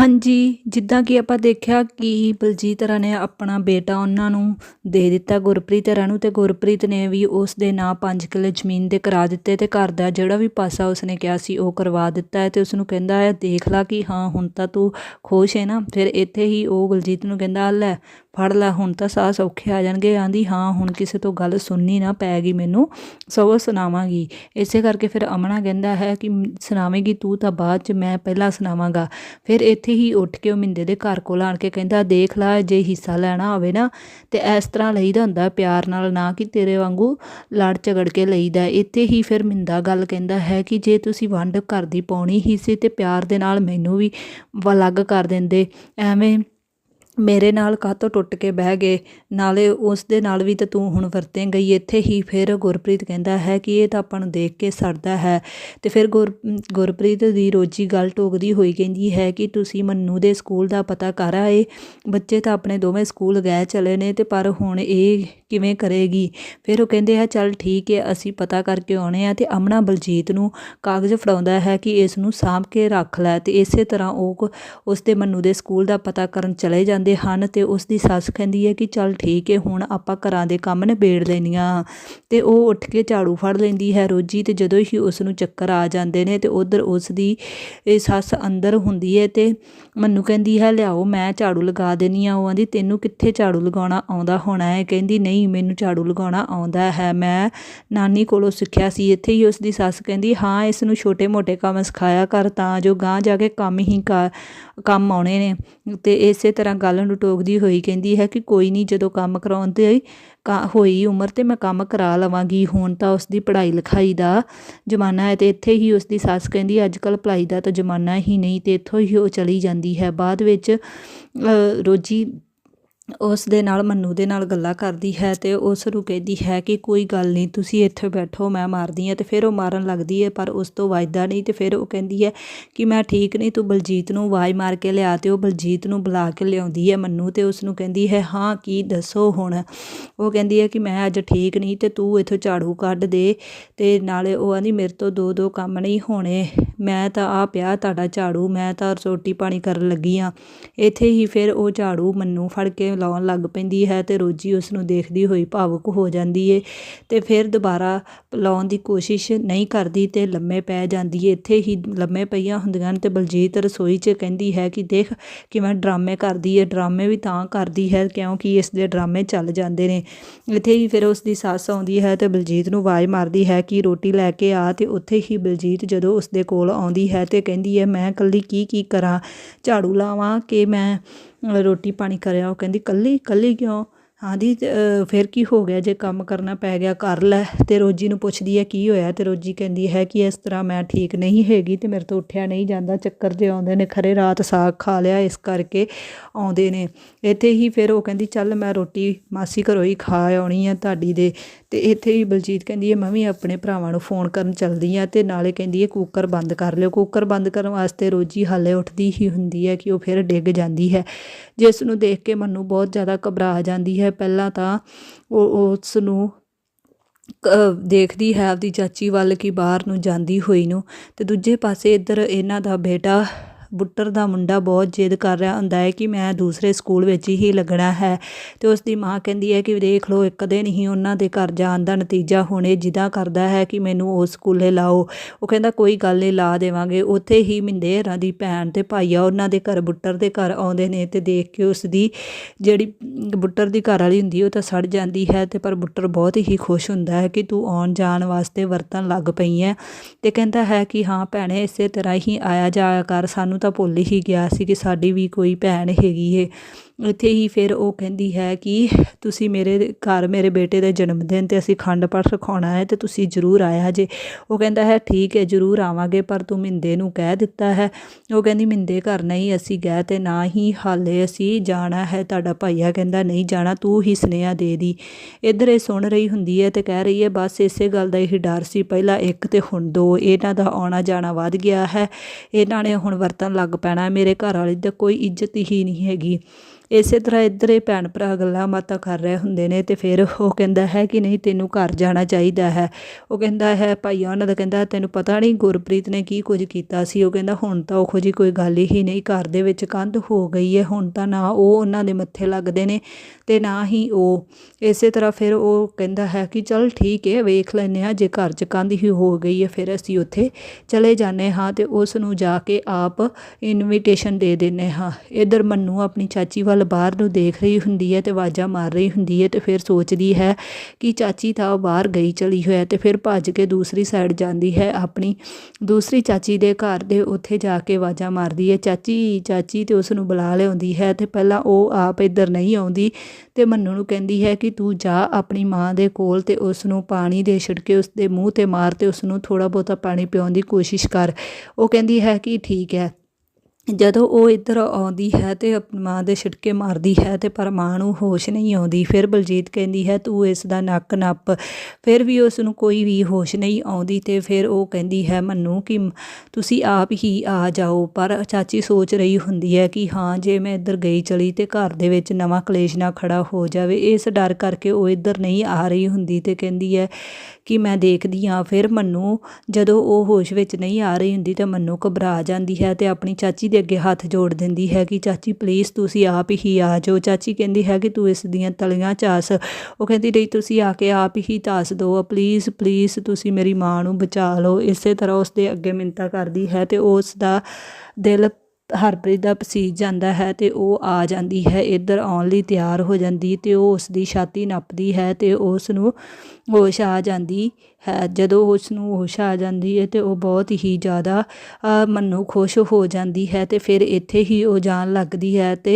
ਹਾਂਜੀ, ਜਿੱਦਾਂ ਕਿ ਆਪਾਂ ਦੇਖਿਆ ਕਿ ਬਲਜੀਤ ਹਰਾਂ ਨੇ ਆਪਣਾ ਬੇਟਾ ਉਹਨਾਂ ਨੂੰ ਦੇ ਦਿੱਤਾ, ਗੁਰਪ੍ਰੀਤ ਹਰਾਂ ਨੂੰ ਤੇ ਗੁਰਪ੍ਰੀਤ ਨੇ ਵੀ ਉਸ ਦੇ ਨਾਂ 5 ਕਿੱਲੇ ਜ਼ਮੀਨ ਦੇ ਕਰਾ ਦਿੱਤੇ ਤੇ ਘਰ ਦਾ ਜਿਹੜਾ ਵੀ ਪਾਸਾ ਉਸਨੇ ਕਿਹਾ ਸੀ ਉਹ ਕਰਵਾ ਦਿੱਤਾ ਹੈ ਤੇ ਉਸ ਨੂੰ ਕਹਿੰਦਾ ਹੈ, ਦੇਖ ਲਾ ਕਿ ਹਾਂ, ਹੁਣ ਤਾਂ ਤੂੰ ਖੁਸ਼ ਹੈ ਨਾ? ਫਿਰ ਇੱਥੇ ਹੀ ਉਹ ਬਲਜੀਤ ਨੂੰ ਕਹਿੰਦਾ "ਆ ਲੈ, ਫੜ ਲੈ, ਹੁਣ ਤਾਂ ਸਾਹ ਸੌਖੇ ਆ ਜਾਣਗੇ। ਆਂਦੀ, ਹਾਂ, ਹੁਣ ਕਿਸੇ ਤੋਂ ਗੱਲ ਸੁਣਨੀ ਨਾ ਪੈਗੀ ਮੈਨੂੰ, ਸਗੋਂ ਸੁਣਾਵਾਂਗੀ। ਇਸੇ ਕਰਕੇ ਫਿਰ ਅਮਨਾ ਕਹਿੰਦਾ ਹੈ ਕਿ, ਸੁਣਾਵੇਂਗੀ ਤੂੰ ਤਾਂ ਬਾਅਦ ਚ, ਮੈਂ ਪਹਿਲਾਂ ਸੁਣਾਵਾਂਗਾ। ਫਿਰ ਇੱਥੇ ਹੀ ਉੱਠ ਕੇ ਉਹ ਮਿੰਦੇ ਦੇ ਘਰ ਕੋਲ ਆਣ ਕੇ ਕਹਿੰਦਾ, ਦੇਖ ਲੈ, ਜੇ ਹਿੱਸਾ ਲੈਣਾ ਹੋਵੇ ਨਾ, ਤੇ ਇਸ ਤਰ੍ਹਾਂ ਲਈਦਾ ਹੁੰਦਾ ਪਿਆਰ ਨਾਲ, ਨਾ ਕਿ ਤੇਰੇ ਵਾਂਗੂ ਲੜ ਝਗੜ ਕੇ ਲਈਦਾ ਇੱਥੇ ਹੀ ਫਿਰ ਮਿੰਦਾ ਗੱਲ ਕਹਿੰਦਾ ਹੈ ਕਿ ਜੇ ਤੁਸੀਂ ਵੰਡ ਘਰ ਦੀ ਪਾਉਣੀ ਹੀ ਸੀ ਤੇ ਪਿਆਰ ਦੇ ਨਾਲ ਮੈਨੂੰ ਵੀ, ਅਲੱਗ ਕਰ ਦਿੰਦੇ, ਐਵੇਂ ਮੇਰੇ ਨਾਲ ਕਾਹਤੋਂ ਟੁੱਟ ਕੇ ਬਹਿ ਗਏ? ਨਾਲੇ ਉਸ ਦੇ ਨਾਲ ਵੀ ਤਾਂ ਤੂੰ ਹੁਣ ਵਰਤੇਂ ਗਈ। ਇੱਥੇ ਹੀ ਫਿਰ ਗੁਰਪ੍ਰੀਤ ਕਹਿੰਦਾ ਹੈ ਕਿ ਇਹ ਤਾਂ ਆਪਾਂ ਨੂੰ ਦੇਖ ਕੇ ਸੜਦਾ ਹੈ। ਤੇ ਫਿਰ ਗੁਰ, ਗੁਰਪ੍ਰੀਤ ਦੀ ਰੋਜੀ ਗੱਲ ਟੋਕਦੀ ਹੋਈ ਕਹਿੰਦੀ ਹੈ ਕਿ ਤੁਸੀਂ ਮੰਨੂ ਦੇ ਸਕੂਲ ਦਾ ਪਤਾ ਕਰ ਆਏ। ਬੱਚੇ ਤਾਂ ਆਪਣੇ ਦੋਵੇਂ ਸਕੂਲ ਗਏ ਚਲੇ ਨੇ ਤੇ ਪਰ ਹੁਣ ਇਹ ਕਿਵੇਂ ਕਰੇਗੀ? ਫਿਰ ਉਹ ਕਹਿੰਦੇ ਆ, ਚੱਲ ਠੀਕ ਹੈ, ਅਸੀਂ ਪਤਾ ਕਰਕੇ ਆਉਣੇ ਆ ਤੇ ਅਮਨਾ ਬਲਜੀਤ ਨੂੰ ਕਾਗਜ਼ ਫੜਾਉਂਦਾ ਹੈ ਕਿ ਇਸ ਨੂੰ ਸਾਂਭ ਕੇ ਰੱਖ ਲੈ ਤੇ ਇਸੇ ਤਰ੍ਹਾਂ ਉਹ ਕ- ਉਸ ਦੇ ਮੰਨੂ ਦੇ ਸਕੂਲ ਦਾ ਪਤਾ ਕਰਨ ਚਲੇ ਜਾਂਦੇ ਹਨ ਤੇ ਉਸ ਦੀ ਸੱਸ ਕਹਿੰਦੀ ਹੈ ਕਿ ਚੱਲ ਠੀਕ ਹੈ, ਹੁਣ ਆਪਾਂ ਘਰਾਂ ਦੇ ਕੰਮ ਨਿਬੇੜ ਲੈਣੀਆਂ ਤੇ ਉਹ ਉੱਠ ਕੇ ਝਾੜੂ ਫੜ ਲੈਂਦੀ ਹੈ ਰੋਜੀ ਤੇ ਜਦੋਂ ਹੀ ਉਸ ਨੂੰ ਚੱਕਰ ਆ ਜਾਂਦੇ ਨੇ ਤੇ ਉਧਰ ਉਸ ਦੀ ਇਹ ਸੱਸ ਅੰਦਰ ਹੁੰਦੀ ਹੈ ਤੇ ਮੈਨੂੰ ਕਹਿੰਦੀ ਹੈ, ਲਿਆਓ, ਮੈਂ ਝਾੜੂ ਲਗਾ ਦੇਣੀ ਆ ਉਹ ਆਂਦੀ, ਤੈਨੂੰ ਕਿੱਥੇ ਝਾੜੂ ਲਗਾਉਣਾ ਆਉਂਦਾ ਹੋਣਾ ਹੈ? ਕਹਿੰਦੀ, ਨਹੀਂ, ਮੈਨੂੰ ਝਾੜੂ ਲਗਾਉਣਾ ਆਉਂਦਾ ਹੈ। ਮੈਂ ਨਾਨੀ ਕੋਲੋਂ ਸਿੱਖਿਆ ਸੀ। ਇੱਥੇ ਹੀ ਉਸ ਦੀ ਸੱਸ ਕਹਿੰਦੀ, ਹਾਂ, ਇਸ ਨੂੰ ਛੋਟੇ-ਮੋਟੇ ਕੰਮ ਸਿਖਾਇਆ ਕਰ ਤਾਂ ਜੋ ਗਾਂ ਜਾ ਕੇ ਕੰਮ ਹੀ ਕਾ- ਕੰਮ ਆਉਣੇ ਨੇ। ਤੇ ਇਸੇ ਤਰ੍ਹਾਂ ਗੱਲ ਨੂੰ ਟੋਕਦੀ ਹੋਈ ਕਹਿੰਦੀ ਹੈ ਕਿ ਕੋਈ ਨਹੀਂ ਜਦੋਂ ਕੰਮ ਕਰਾਉਂਦੇ ਕਾ ਹੋਈ ਉਮਰ ਤੇ ਮੈਂ ਕੰਮ ਕਰਾ ਲਵਾਂਗੀ, ਹੁਣ ਤਾਂ ਉਸ ਦੀ ਪੜ੍ਹਾਈ ਲਿਖਾਈ ਦਾ ਜ਼ਮਾਨਾ ਹੈ ਤੇ ਇੱਥੇ ਹੀ ਉਸ ਦੀ ਸੱਸ ਕਹਿੰਦੀ ਅੱਜ ਕੱਲ੍ਹ ਪੜ੍ਹਾਈ ਦਾ ਤਾਂ ਜ਼ਮਾਨਾ ਹੀ ਨਹੀਂ ਤੇ ਇੱਥੋਂ ਹੀ ਉਹ ਚਲੀ ਜਾਂਦੀ ਹੈ। ਬਾਅਦ ਵਿੱਚ ਰੋਜੀ ਉਸ ਦੇ ਨਾਲ ਮੰਨੂ ਦੇ ਨਾਲ ਗੱਲਾਂ ਕਰਦੀ ਹੈ ਤੇ ਉਸ ਨੂੰ ਕਹਿੰਦੀ ਹੈ ਕਿ ਕੋਈ ਗੱਲ ਨਹੀਂ, ਤੁਸੀਂ ਇੱਥੇ ਬੈਠੋ, ਮੈਂ ਮਾਰਦੀ ਹਾਂ ਤੇ ਫਿਰ ਉਹ ਮਾਰਨ ਲੱਗਦੀ ਹੈ, ਪਰ ਉਸ ਤੋਂ ਵੱਜਦਾ ਨਹੀਂ ਤੇ ਫਿਰ ਉਹ ਕਹਿੰਦੀ ਹੈ ਕਿ ਮੈਂ ਠੀਕ ਨਹੀਂ, ਤੂੰ ਬਲਜੀਤ ਨੂੰ ਆਵਾਜ਼ ਮਾਰ ਕੇ ਲਿਆ ਤੇ ਉਹ ਬਲਜੀਤ ਨੂੰ ਬੁਲਾ ਕੇ ਲਿਆਉਂਦੀ ਹੈ ਮੰਨੂ ਤੇ ਉਸ ਨੂੰ ਕਹਿੰਦੀ ਹੈ, ਹਾਂ, ਕੀ ਦੱਸੋ ਹੁਣ? ਉਹ ਕਹਿੰਦੀ ਹੈ ਕਿ ਮੈਂ ਅੱਜ ਠੀਕ ਨਹੀਂ ਤੇ ਤੂੰ ਇੱਥੋਂ ਝਾੜੂ ਕੱਢ ਦੇ ਤੇ ਨਾਲੇ ਉਹ ਆਂਦੀ, ਮੇਰੇ ਤੋਂ ਦੋ ਦੋ ਕੰਮ ਨਹੀਂ ਹੋਣੇ। ਮੈਂ ਤਾਂ ਆ ਪਿਆ ਤੁਹਾਡਾ ਝਾੜੂ, ਮੈਂ ਤਾਂ ਰੋਟੀ ਪਾਣੀ ਕਰਨ ਲੱਗੀ ਹਾਂ ਇੱਥੇ ਹੀ ਫਿਰ ਉਹ ਝਾੜੂ ਮੈਨੂੰ ਫੜ ਕੇ ਲਾਉਣ ਲੱਗ ਪੈਂਦੀ ਹੈ ਅਤੇ ਰੋਜੀ ਉਸ ਨੂੰ ਦੇਖਦੀ ਹੋਈ ਭਾਵੁਕ ਹੋ ਜਾਂਦੀ ਏ ਅਤੇ ਫਿਰ ਦੁਬਾਰਾ ਲਾਉਣ ਦੀ ਕੋਸ਼ਿਸ਼ ਨਹੀਂ ਕਰਦੀ ਅਤੇ ਲੰਮੇ ਪੈ ਜਾਂਦੀ ਏ। ਇੱਥੇ ਹੀ ਲੰਮੇ ਪਈਆਂ ਹੁੰਦੀਆਂ ਹਨ ਅਤੇ ਬਲਜੀਤ ਰਸੋਈ 'ਚ ਕਹਿੰਦੀ ਹੈ ਕਿ ਦੇਖ ਕਿਵੇਂ ਡਰਾਮੇ ਕਰਦੀ ਏ, ਡਰਾਮੇ ਵੀ ਤਾਂ ਕਰਦੀ ਹੈ ਕਿਉਂਕਿ ਇਸ ਦੇ ਡਰਾਮੇ ਚੱਲ ਜਾਂਦੇ ਨੇ। ਇੱਥੇ ਹੀ ਫਿਰ ਉਸ ਦੀ ਸੱਸ ਆਉਂਦੀ ਹੈ ਤੇ ਬਲਜੀਤ ਨੂੰ ਆਵਾਜ਼ ਮਾਰਦੀ ਹੈ ਕਿ ਰੋਟੀ ਲੈ ਕੇ ਆ ਤੇ ਉੱਥੇ ਹੀ ਬਲਜੀਤ ਜਦੋਂ ਉਸ ਦੇ ਕੋਲ ਆਉਂਦੀ ਹੈ ਤੇ ਕਹਿੰਦੀ ਹੈ, ਮੈਂ ਇਕੱਲੀ ਕੀ ਕੀ ਕਰਾਂ? ਝਾੜੂ ਲਾਵਾਂ ਕਿ ਮੈਂ ਰੋਟੀ ਪਾਣੀ ਕਰਿਆ? ਉਹ ਕਹਿੰਦੀ, ਇਕੱਲੀ ਇਕੱਲੀ ਕਿਉਂ? ਆਂਦੀ ਫਿਰ ਕੀ ਹੋ ਗਿਆ? ਜੇ ਕੰਮ ਕਰਨਾ ਪੈ ਗਿਆ, ਕਰ ਲੈ। ਅਤੇ ਰੋਜੀ ਨੂੰ ਪੁੱਛਦੀ ਹੈ, ਕੀ ਹੋਇਆ? ਅਤੇ ਰੋਜੀ ਕਹਿੰਦੀ ਹੈ ਕਿ ਇਸ ਤਰ੍ਹਾਂ ਮੈਂ ਠੀਕ ਨਹੀਂ ਹੈਗੀ ਅਤੇ ਮੇਰੇ ਤੋਂ ਉੱਠਿਆ ਨਹੀਂ ਜਾਂਦਾ। ਚੱਕਰ ਜੇ ਆਉਂਦੇ ਨੇ, ਖਰੇ ਰਾਤ ਸਾਗ ਖਾ ਲਿਆ, ਇਸ ਕਰਕੇ ਆਉਂਦੇ ਨੇ। ਇੱਥੇ ਹੀ ਫਿਰ ਉਹ ਕਹਿੰਦੀ, ਚੱਲ ਮੈਂ ਰੋਟੀ ਮਾਸੀ ਘਰੋਂ ਹੀ ਖਾ ਆਉਣੀ ਆ ਤੁਹਾਡੀ ਦੇ। ਤੇ ਇੱਥੇ ਹੀ ਬਲਜੀਤ ਕਹਿੰਦੀ ਹੈ, ਮੈਂ ਵੀ ਆਪਣੇ ਭਰਾਵਾਂ ਨੂੰ ਫੋਨ ਕਰਨ ਚੱਲਦੀ ਆ ਤੇ ਨਾਲੇ ਕਹਿੰਦੀ ਹੈ, ਕੁੱਕਰ ਬੰਦ ਕਰ ਲਿਓ। ਕੁੱਕਰ ਬੰਦ ਕਰਨ ਵਾਸਤੇ ਰੋਜੀ ਹਾਲੇ ਉੱਠਦੀ ਹੀ ਹੁੰਦੀ ਹੈ ਕਿ ਉਹ ਫਿਰ ਡਿੱਗ ਜਾਂਦੀ ਹੈ। ਜਿਸ ਨੂੰ ਦੇਖ ਕੇ ਮੈਨੂੰ ਬਹੁਤ ਜ਼ਿਆਦਾ ਘਬਰਾ ਜਾਂਦੀ ਹੈ। ਪਹਿਲਾਂ ਤਾਂ ਉਹ ਉਸ ਨੂੰ ਦੇਖਦੀ ਹੈ ਆਪਦੀ ਚਾਚੀ ਵੱਲ ਕਿ ਬਾਹਰ ਨੂੰ ਜਾਂਦੀ ਹੋਈ ਨੂੰ। ਤੇ ਦੂਜੇ ਪਾਸੇ ਇੱਧਰ ਇਹਨਾਂ ਦਾ ਬੇਟਾ ਬੁੱਟਰ ਦਾ ਮੁੰਡਾ ਬਹੁਤ ਜਿੱਦ ਕਰ ਰਿਹਾ ਹੁੰਦਾ ਹੈ ਕਿ ਮੈਂ ਦੂਸਰੇ ਸਕੂਲ ਵਿੱਚ ਹੀ ਲੱਗਣਾ ਹੈ। ਤੇ ਉਸ ਦੀ ਮਾਂ ਕਹਿੰਦੀ ਹੈ ਕਿ ਦੇਖ ਲਓ, ਇੱਕ ਦਿਨ ਹੀ ਉਹਨਾਂ ਦੇ ਘਰ ਜਾਣ ਦਾ ਨਤੀਜਾ ਹੁਣੇ ਜਿੱਦਾਂ ਕਰਦਾ ਹੈ ਕਿ ਮੈਨੂੰ ਉਸ ਸਕੂਲੇ ਲਾਓ। ਉਹ ਕਹਿੰਦਾ, ਕੋਈ ਗੱਲ ਨਹੀਂ, ਲਾ ਦੇਵਾਂਗੇ। ਉੱਥੇ ਹੀ ਮਿੰਦੇ ਦੀ ਭੈਣ ਤੇ ਭਾਈ ਆ, ਉਹਨਾਂ ਦੇ ਘਰ ਬੁੱਟਰ ਦੇ ਘਰ ਆਉਂਦੇ ਨੇ ਤੇ ਦੇਖ ਕੇ ਉਸ ਦੀ ਜਿਹੜੀ ਬੁੱਟਰ ਦੀ ਘਰ ਵਾਲੀ ਹੁੰਦੀ, ਉਹ ਤਾਂ ਸੜ ਜਾਂਦੀ ਹੈ ਤੇ ਪਰ ਬੁੱਟਰ ਬਹੁਤ ਹੀ ਖੁਸ਼ ਹੁੰਦਾ ਹੈ ਕਿ ਤੂੰ ਆਉਣ ਜਾਣ ਵਾਸਤੇ ਵਰਤਣ ਲੱਗ ਪਈ ਹੈ। ਤੇ ਕਹਿੰਦਾ ਹੈ ਕਿ, ਹਾਂ ਭੈਣੇ, ਇਸੇ ਤਰ੍ਹਾਂ ਹੀ ਆਇਆ ਜਾਇਆ ਕਰ, ਸਾਨੂੰ ਤਾਂ ਭੁੱਲ ਹੀ ਗਿਆ ਸੀ ਕਿ ਸਾਡੀ ਵੀ ਕੋਈ ਭੈਣ ਹੈਗੀ ਏ। ਇੱਥੇ ਹੀ ਫਿਰ ਉਹ ਕਹਿੰਦੀ ਹੈ ਕਿ ਤੁਸੀਂ ਮੇਰੇ ਘਰ, ਮੇਰੇ ਬੇਟੇ ਦੇ ਜਨਮ ਦਿਨ ਤੇ ਅਸੀਂ ਖੰਡ ਪਾਠ ਰਖਾਉਣਾ ਹੈ ਤੇ ਤੁਸੀਂ ਜ਼ਰੂਰ ਆਇਆ ਜੇ। ਉਹ ਕਹਿੰਦਾ ਹੈ, ਠੀਕ ਹੈ, ਜ਼ਰੂਰ ਆਵਾਂਗੇ, ਪਰ ਤੂੰ ਮਿੰਦੇ ਨੂੰ ਕਹਿ ਦਿੱਤਾ ਹੈ। ਉਹ ਕਹਿੰਦੀ, ਮਿੰਦੇ ਘਰ ਨਹੀਂ, ਅਸੀਂ ਗਏ ਤੇ ਨਾ ਹੀ ਹਾਲੇ ਅਸੀਂ ਜਾਣਾ ਹੈ। ਤੁਹਾਡਾ ਭਾਈਆ ਕਹਿੰਦਾ, ਨਹੀਂ ਜਾਣਾ, ਤੂੰ ਹੀ ਸੁਨੇਹਾ ਦੇ ਦੀ। ਇੱਧਰ ਇਹ ਸੁਣ ਰਹੀ ਹੁੰਦੀ ਹੈ ਤੇ ਕਹਿ ਰਹੀ ਹੈ, ਬਸ ਇਸੇ ਗੱਲ ਦਾ ਹੀ ਡਰ ਸੀ। ਪਹਿਲਾਂ ਇੱਕ ਤੇ ਹੁਣ ਦੋ। ਇਹਨਾਂ ਦਾ ਆਉਣਾ ਜਾਣਾ ਵੱਧ ਗਿਆ ਹੈ। ਇਹਨਾਂ ਨੇ ਹੁਣ ਵਰਤਨ ਲੱਗ ਪੈਣਾ ਮੇਰੇ ਘਰ ਵਾਲੀ ਦੀ ਕੋਈ ਇੱਜ਼ਤ ਹੀ ਨਹੀਂ ਹੈਗੀ। ਇਸੇ ਤਰ੍ਹਾਂ ਇੱਧਰ ਇਹ ਭੈਣ ਭਰਾ ਗੱਲਾਂ ਬਾਤਾਂ ਕਰ ਰਹੇ ਹੁੰਦੇ ਨੇ ਅਤੇ ਫਿਰ ਉਹ ਕਹਿੰਦਾ ਹੈ ਕਿ ਨਹੀਂ ਤੈਨੂੰ ਘਰ ਜਾਣਾ ਚਾਹੀਦਾ ਹੈ। ਉਹ ਕਹਿੰਦਾ ਹੈ ਭਾਈਆ ਉਹਨਾਂ ਦਾ ਕਹਿੰਦਾ, ਤੈਨੂੰ ਪਤਾ ਨਹੀਂ ਗੁਰਪ੍ਰੀਤ ਨੇ ਕੀ ਕੁਝ ਕੀਤਾ ਸੀ? ਉਹ ਕਹਿੰਦਾ, ਹੁਣ ਤਾਂ ਉਹੋ ਜੀ ਕੋਈ ਗੱਲ ਹੀ ਨਹੀਂ। ਘਰ ਦੇ ਵਿੱਚ ਕੰਧ ਹੋ ਗਈ ਹੈ। ਹੁਣ ਤਾਂ ਨਾ ਉਹ ਉਹਨਾਂ ਦੇ ਮੱਥੇ ਲੱਗਦੇ ਨੇ ਤੇ ਨਾ ਹੀ ਉਹ। ਇਸੇ ਤਰ੍ਹਾਂ ਫਿਰ ਉਹ ਕਹਿੰਦਾ ਹੈ ਕਿ, ਚਲ ਠੀਕ ਹੈ, ਵੇਖ ਲੈਂਦੇ ਹਾਂ। ਜੇ ਘਰ 'ਚ ਕੰਧ ਹੀ ਹੋ ਗਈ ਹੈ, ਫਿਰ ਅਸੀਂ ਉੱਥੇ ਚਲੇ ਜਾਂਦੇ ਹਾਂ ਤੇ ਉਸ ਨੂੰ ਜਾ ਕੇ ਆਪ ਇਨਵੀਟੇਸ਼ਨ ਦੇ ਦਿੰਦੇ ਹਾਂ। ਇਧਰ ਮੰਨੂ ਆਪਣੀ ਚਾਚੀ ਵੱਲ ਬਾਹਰ ਨੂੰ ਦੇਖ ਰਹੀ ਹੁੰਦੀ ਹੈ ਤੇ ਆਵਾਜ਼ਾਂ ਮਾਰ ਰਹੀ ਹੁੰਦੀ ਹੈ ਤੇ ਫਿਰ ਸੋਚਦੀ ਹੈ ਕਿ ਚਾਚੀ ਤਾਂ ਬਾਹਰ ਗਈ ਚਲੀ ਹੋਇਆ ਤੇ ਫਿਰ ਭੱਜ ਕੇ ਦੂਸਰੀ ਸਾਈਡ ਜਾਂਦੀ ਹੈ ਆਪਣੀ। ਦੂਸਰੀ ਚਾਚੀ ਦੇ ਘਰ ਦੇ ਉੱਥੇ ਜਾ ਕੇ ਆਵਾਜ਼ਾਂ ਮਾਰਦੀ ਹੈ, ਚਾਚੀ ਚਾਚੀ ਤੇ ਉਸ ਨੂੰ ਬੁਲਾ ਲਿਆਉਂਦੀ ਹੈ ਤੇ ਪਹਿਲਾਂ ਉਹ ਆਪ ਇੱਧਰ ਨਹੀਂ ਆਉਂਦੀ ਤੇ ਮੰਨੂ ਨੂੰ ਕਹਿੰਦੀ ਹੈ ਕਿ ਤੂੰ ਜਾ ਆਪਣੀ ਮਾਂ ਦੇ ਕੋਲ ਤੇ ਉਸ ਨੂੰ ਪਾਣੀ ਦੇ ਛਿੜਕੇ ਉਸ ਦੇ ਮੂੰਹ ਤੇ ਮਾਰ ਤੇ ਉਸ ਨੂੰ ਥੋੜਾ ਬਹੁਤਾ ਪਾਣੀ ਪਿਆਉਣ ਦੀ ਕੋਸ਼ਿਸ਼ ਕਰ। ਉਹ ਕਹਿੰਦੀ ਹੈ ਕਿ ਠੀਕ ਹੈ। ਜਦੋਂ ਉਹ ਇੱਧਰ ਆਉਂਦੀ ਹੈ ਤੇ ਮਾਂ ਦੇ ਛਿੜਕੇ ਮਾਰਦੀ ਹੈ ਤੇ ਪਰ ਮਾਂ ਨੂੰ ਹੋਸ਼ ਨਹੀਂ ਆਉਂਦੀ, ਫਿਰ ਬਲਜੀਤ ਕਹਿੰਦੀ ਹੈ, ਤੂੰ ਇਸ ਦਾ ਨੱਕ ਨੱਪ। ਫਿਰ ਵੀ ਉਸ ਨੂੰ ਕੋਈ ਵੀ ਹੋਸ਼ ਨਹੀਂ ਆਉਂਦੀ ਤੇ ਫਿਰ ਉਹ ਕਹਿੰਦੀ ਹੈ, ਮੰਨੂ ਕਿ ਤੁਸੀਂ ਆਪ ਹੀ ਆ ਜਾਓ। ਪਰ ਚਾਚੀ ਸੋਚ ਰਹੀ ਹੁੰਦੀ ਹੈ ਕਿ ਹਾਂ, ਜੇ ਮੈਂ ਇੱਧਰ ਗਈ ਚਲੀ ਤੇ ਘਰ ਦੇ ਵਿੱਚ ਨਵਾਂ ਕਲੇਸ਼ ਨਾ ਖੜਾ ਹੋ ਜਾਵੇ, ਇਸ ਡਰ ਕਰਕੇ ਉਹ ਇੱਧਰ ਨਹੀਂ ਆ ਰਹੀ ਹੁੰਦੀ ਤੇ ਕਹਿੰਦੀ ਹੈ ਕਿ ਮੈਂ ਦੇਖਦੀ ਹਾਂ। ਫਿਰ ਮੰਨੂ ਜਦੋਂ ਉਹ ਹੋਸ਼ ਵਿੱਚ ਨਹੀਂ ਆ ਰਹੀ ਹੁੰਦੀ ਤਾਂ ਮੰਨੂ ਘਬਰਾ ਜਾਂਦੀ ਹੈ ਤੇ ਆਪਣੀ ਚਾਚੀ ਦੇ ਅੱਗੇ ਹੱਥ ਜੋੜ ਦਿੰਦੀ ਹੈ ਕਿ ਚਾਚੀ ਪਲੀਜ਼ ਤੁਸੀਂ ਆਪ ਹੀ ਆ ਜਾਓ। ਚਾਚੀ ਕਹਿੰਦੀ ਹੈ ਕਿ ਤੂੰ ਇਸ ਦੀਆਂ ਤਲੀਆਂ ਚਾਸ। ਉਹ ਕਹਿੰਦੀ, ਨਹੀਂ, ਤੁਸੀਂ ਆ ਕੇ ਆਪ ਹੀ ਤਾਸ ਦਿਓ ਪਲੀਜ਼ ਪਲੀਜ਼ ਤੁਸੀਂ ਮੇਰੀ ਮਾਂ ਨੂੰ ਬਚਾ ਲਓ। ਇਸੇ ਤਰ੍ਹਾਂ ਉਸ ਦੇ ਅੱਗੇ ਮਿੰਤਾ ਕਰਦੀ ਹੈ ਤੇ ਉਸ ਦਾ ਦਿਲ ਹਰਪ੍ਰੀਤ ਦਾ ਪਸੀਜ ਜਾਂਦਾ ਹੈ ਅਤੇ ਉਹ ਆ ਜਾਂਦੀ ਹੈ। ਇੱਧਰ ਆਉਣ ਲਈ ਤਿਆਰ ਹੋ ਜਾਂਦੀ ਅਤੇ ਉਹ ਉਸ ਦੀ ਛਾਤੀ ਨੱਪਦੀ ਹੈ ਅਤੇ ਉਸ ਨੂੰ ਹੋਸ਼ ਆ ਜਾਂਦੀ ਹੈ। ਜਦੋਂ ਉਸ ਨੂੰ ਹੋਸ਼ ਆ ਜਾਂਦੀ ਹੈ ਤੇ ਉਹ ਬਹੁਤ ਹੀ ਜ਼ਿਆਦਾ ਅ, ਖੁਸ਼ ਹੋ ਜਾਂਦੀ ਹੈ ਅਤੇ ਫਿਰ ਇੱਥੇ ਹੀ ਉਹ ਜਾਣ ਲੱਗਦੀ ਹੈ ਅਤੇ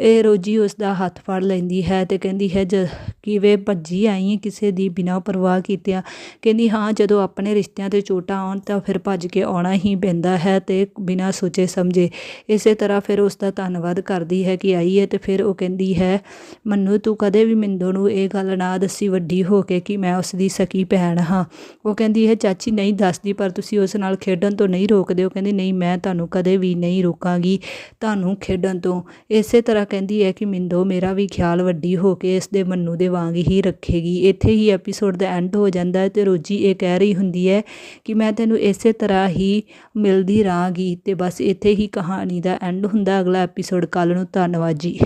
ਇਹ ਰੋਜੀ ਉਸ ਦਾ ਹੱਥ ਫੜ ਲੈਂਦੀ ਹੈ ਅਤੇ ਕਹਿੰਦੀ ਹੈ ਜ ਕਿਵੇਂ ਭੱਜੀ ਆਈ ਕਿਸੇ ਦੀ ਬਿਨਾਂ ਪਰਵਾਹ ਕੀਤਿਆਂ? ਕਹਿੰਦੀ ਹਾਂ ਜਦੋਂ ਆਪਣੇ ਰਿਸ਼ਤਿਆਂ ਤੇ ਚੋਟਾਂ ਆਉਣ ਤਾਂ ਫਿਰ ਭੱਜ ਕੇ ਆਉਣਾ ਹੀ ਪੈਂਦਾ ਹੈ ਅਤੇ ਬਿਨਾਂ ਸੋਚੇ ਸਮਝੇ। ਇਸੇ ਤਰ੍ਹਾਂ ਫਿਰ ਉਸ ਦਾ ਧੰਨਵਾਦ ਕਰਦੀ ਹੈ ਕਿ ਆਈ ਹੈ ਤੇ ਫਿਰ ਉਹ ਕਹਿੰਦੀ ਹੈ, ਮੰਨੂ, ਤੂੰ ਕਦੇ ਵੀ ਮਿੰਦੋ ਨੂੰ ਇਹ ਗੱਲ ਨਾ ਦੱਸੀ ਵੱਡੀ ਹੋ ਕੇ ਕਿ ਮੈਂ ਉਸ ਦੀ ਸਕੀ ਭੈਣ ਹਾਂ। ਉਹ ਕਹਿੰਦੀ ਹੈ, ਚਾਚੀ ਨਹੀਂ ਦੱਸਦੀ, ਪਰ ਤੁਸੀਂ ਉਸ ਨਾਲ ਖੇਡਣ ਤੋਂ ਨਹੀਂ ਰੋਕਦੇ। ਉਹ ਕਹਿੰਦੀ, ਨਹੀਂ, ਮੈਂ ਤੁਹਾਨੂੰ ਕਦੇ ਵੀ ਨਹੀਂ ਰੋਕਾਂਗੀ। ਤੁਹਾਨੂੰ ਖੇਡਣ ਤੋਂ। ਇਸੇ ਤਰ੍ਹਾਂ ਕਹਿੰਦੀ ਹੈ ਕਿ ਮਿੰਦੋ, ਮੇਰਾ ਵੀ ਖਿਆਲ ਵੱਡੀ ਹੋ ਕੇ ਇਸ ਦੇ ਮੰਨੂ ਦੇ ਵਾਂਗ ਹੀ ਰੱਖੇਗੀ। ਇੱਥੇ ਹੀ ਐਪੀਸੋਡ ਦਾ ਐਂਡ ਹੋ ਜਾਂਦਾ ਹੈ ਤੇ ਰੋਜੀ ਇਹ ਕਹਿ ਰਹੀ ਹੁੰਦੀ ਹੈ ਕਿ ਮੈਂ ਤੈਨੂੰ ਇਸੇ ਤਰ੍ਹਾਂ ਹੀ ਮਿਲਦੀ ਰਹਾਂਗੀ ਤੇ ਬਸ ਇੱਥੇ ਹੀ ਕਹਾਣੀ ਦਾ ਐਂਡ ਹੁੰਦਾ ਅਗਲਾ ਐਪੀਸੋਡ ਕੱਲ੍ਹ ਨੂੰ। ਧੰਨਵਾਦ ਜੀ।